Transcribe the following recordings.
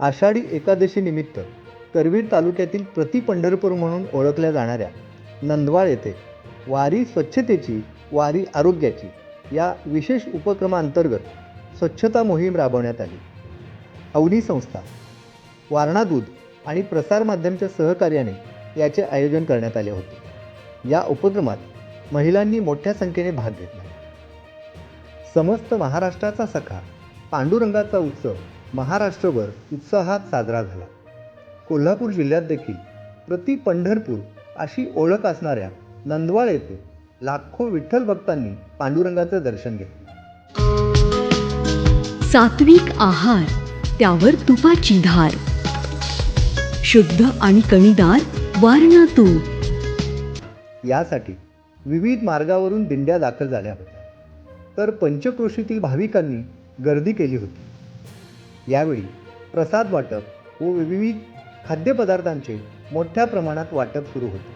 आषाढी एकादशीनिमित्त करवीर तालुक्यातील प्रति पंढरपूर म्हणून ओळखल्या जाणाऱ्या नंदवाळ येथे वारी स्वच्छतेची वारी आरोग्याची या विशेष उपक्रमांतर्गत स्वच्छता मोहीम राबवण्यात आली. अवनी संस्था वारणा दूध आणि प्रसारमाध्यमच्या सहकार्याने याचे आयोजन करण्यात आले होते. या उपक्रमात महिलांनी मोठ्या संख्येने भाग घेतला. समस्त महाराष्ट्राचा सखा पांडुरंगाचा उत्सव महाराष्ट्रभर उत्साहात साजरा झाला. कोल्हापूर जिल्ह्यात देखील प्रति पंढरपूर अशी ओळख असणाऱ्या नंदवाळ येथे लाखो विठ्ठल भक्तांनी पांडुरंगाचं दर्शन घेतलं. सात्विक आहार त्यावर तुपाची धार. शुद्ध आणि कणीदार वारणा तूप यासाठी विविध मार्गावरून दिंड्या दाखल झाल्या होत्या. तर पंचक्रोशीतील भाविकांनी गर्दी केली होती. यावेळी प्रसाद वाटप व विविध खाद्यपदार्थांचे मोठ्या प्रमाणात वाटप सुरू होते.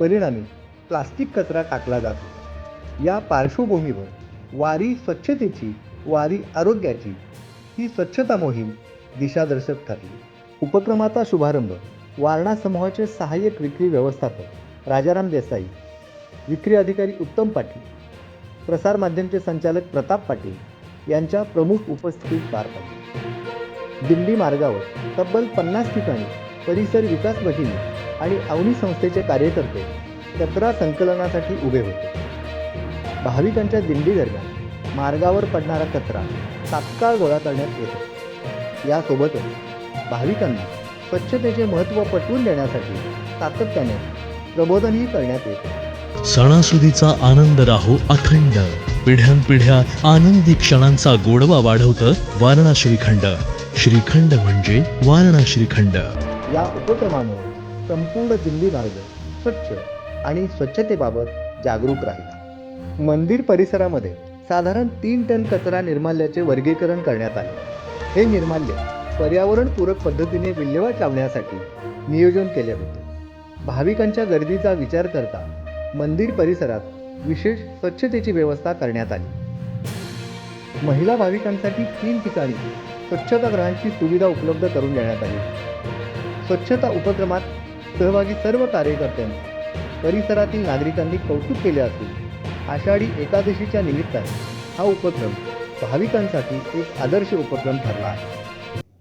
परिणामी प्लास्टिक कचरा टाकला जात. होता या पार्श्वभूमीवर वारी स्वच्छतेची वारी आरोग्याची ही स्वच्छता मोहीम दिशादर्शक ठरली. उपक्रमाचा शुभारंभ वारणा समूहाचे सहाय्यक विक्री व्यवस्थापक राजाराम देसाई विक्री अधिकारी उत्तम पाटील प्रसारमाध्यमचे संचालक प्रताप पाटील यांच्या प्रमुख उपस्थितीत पार पडली. दिल्ली मार्गावर तब्बल पन्नास ठिकाणी परिसर विकास भगिनी आणि अवनी संस्थेचे कार्यकर्ते कचरा संकलनासाठी उभे होते. भाविकांच्या दिंडी दरम्यान मार्गावर पडणारा कचरा तात्काळ गोळा करण्यात येतो यासोबतच भाविकांना स्वच्छतेचे महत्त्व पटवून देण्यासाठी सातत्याने प्रबोधनही करण्यात येते सणासुदीचा आनंद राहो अखंड. पिढ्यानपिढ्या आनंदी क्षणांचा गोडवा वाढवतं वारणा श्रीखंड श्रीखंड म्हणजे वारणा श्रीखंड या उपक्रमामुळे संपूर्ण दिल्ली मार्ग स्वच्छ आणि स्वच्छतेबाबत जागरूक राहिला. मंदिर परिसरामध्ये साधारण तीन टन कचरा निर्माल्याचे वर्गीकरण करण्यात आले. हे निर्माल्य पर्यावरणपूरक पद्धतीने विल्हेवाट लावण्यासाठी नियोजन केले होते. भाविकांच्या गर्दीचा विचार करता मंदिर परिसरात विशेष स्वच्छतेची व्यवस्था करण्यात आली. महिला भाविकांसाठी तीन ठिकाणी स्वच्छतागृहांची सुविधा उपलब्ध करून देण्यात आली. स्वच्छता उपक्रमात सहभागी सर्व कार्यकर्त्यांनी परिसरातील नागरिकांनी कौतुक केले असून आषाढी एकादशीच्या निमित्ताने हा उपक्रम भाविकांसाठी एक आदर्श उपक्रम ठरला आहे.